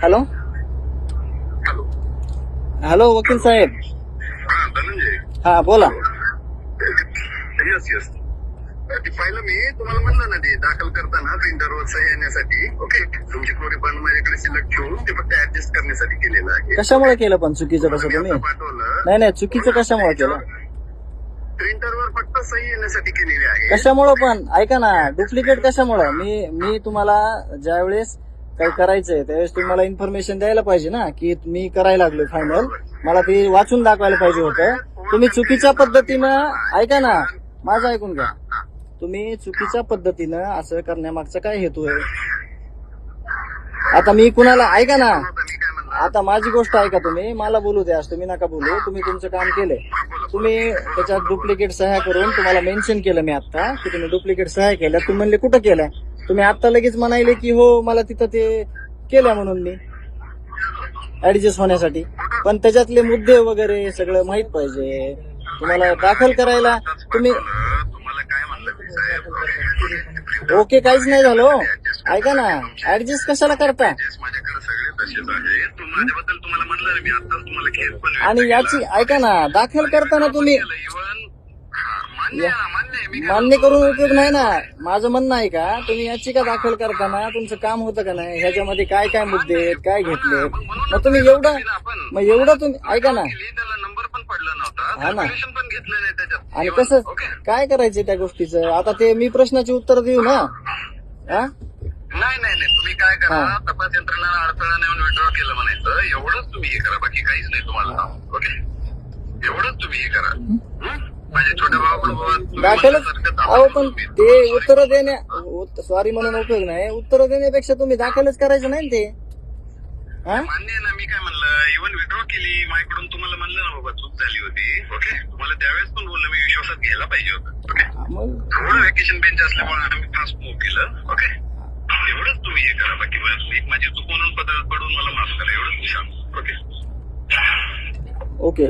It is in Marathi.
हॅलो हॅलो हॅलो वकील साहेब हा धनंजय हा बोला येस येस ती पाहिलं मी तुम्हाला म्हणलं ना ते दाखल करताना प्रिंटरवर सही येण्यासाठी. ओके तुमची क्लोरी पण माझ्याकडे सिलेक्ट ठेवून ते फक्त ऍडजस्ट करण्यासाठी केलेलं आहे. कशामुळे केलं पण? चुकीचं कसं तुम्ही पाठवलं. नाही नाही चुकीचं कशामुळे केलं? प्रिंटरवर फक्त सही येण्यासाठी केलेली आहे. कशामुळं पण? ऐका ना डुप्लिकेट कशामुळं? मी मी तुम्हाला ज्यावेळेस काही करायचंय त्यावेळेस तुम्ही मला इन्फॉर्मेशन द्यायला पाहिजे ना की मी करायला लागलो फायनल मला ते वाचून दाखवायला पाहिजे होतं. तुम्ही चुकीच्या पद्धतीनं ऐका ना माझं ऐकून घ्या. तुम्ही चुकीच्या पद्धतीनं असं करण्यामागचा काय हेतू आहे? आता मी कुणाला ऐका ना आता माझी गोष्ट ऐका तुम्ही मला बोलू द्या तुम्ही नका बोलू तुम्ही तुमचं काम केलंय. तुम्ही त्याच्यात डुप्लिकेट सह्या करून तुम्हाला मेन्शन केलं मी आता की तुम्ही डुप्लिकेट सह्या केल्या तुम्ही म्हणले कुठं केल्या? तुम्ही आता लगेच म्हणायले की हो मला तिथं ते केल्या म्हणून मी. ऍडजस्ट होण्यासाठी. पण त्याच्यातले मुद्दे वगैरे सगळं माहीत पाहिजे. तुम्हाला दाखल करायला तुम्ही ओके काहीच नाही झालं हो. ऐका ना. ऍडजस्ट कशाला करता? आणि याची ऐका ना. दाखल करताना तुम्ही मान्य करून उपयोग नाही ना. माझं म्हणणं आहे का तुम्ही याचिका दाखल करताना तुमचं काम होतं का नाही? ह्याच्यामध्ये काय काय मुद्दे आहेत काय घेतले मग तुम्ही एवढं मग एवढं तुम्ही ऐका ना. केली, त्याला नंबर पण पडला नव्हता. हा ना. पण घेतलं नाही त्याच्यात. आणि कसं? काय करायचं त्या गोष्टीचं? आता ते मी प्रश्नाची उत्तर देऊ ना. हा? नाही नाही नाही. तुम्ही काय करा हा. तपास यंत्रणा अडथळा नेऊन विड्रॉ केलं म्हणायचं. एवढंच तुम्ही हे करा. बाकी काहीच नाही तुम्हाला. ओके एवढंच तुम्ही हे करा. हं? माझ्या छोट्या भावाकडे अहो पण. ते उत्तर देण्या सॉरी म्हणून उपयोग नाही. उत्तर देण्यापेक्षा तुम्ही दाखलच करायचं नाही ते. हा? मान्य ना मी काय म्हणलं इव्हन विड्रॉ केली माझ्याकडून तुम्हाला म्हणलं ना बाबा चूक झाली होती. ओके तुम्हाला त्यावेळेस पण बोललो मी विश्वासात घ्यायला पाहिजे होतं. ओके थोडं व्हॅकेशन बेंच असल्यामुळे आम्ही फास्ट मूव्ह केलं. ओके एवढंच तुम्ही हे करा. बाकी माझी चूक म्हणून पदरात पडून मला माफ करा. एवढंच मी सांगतो. Okay okay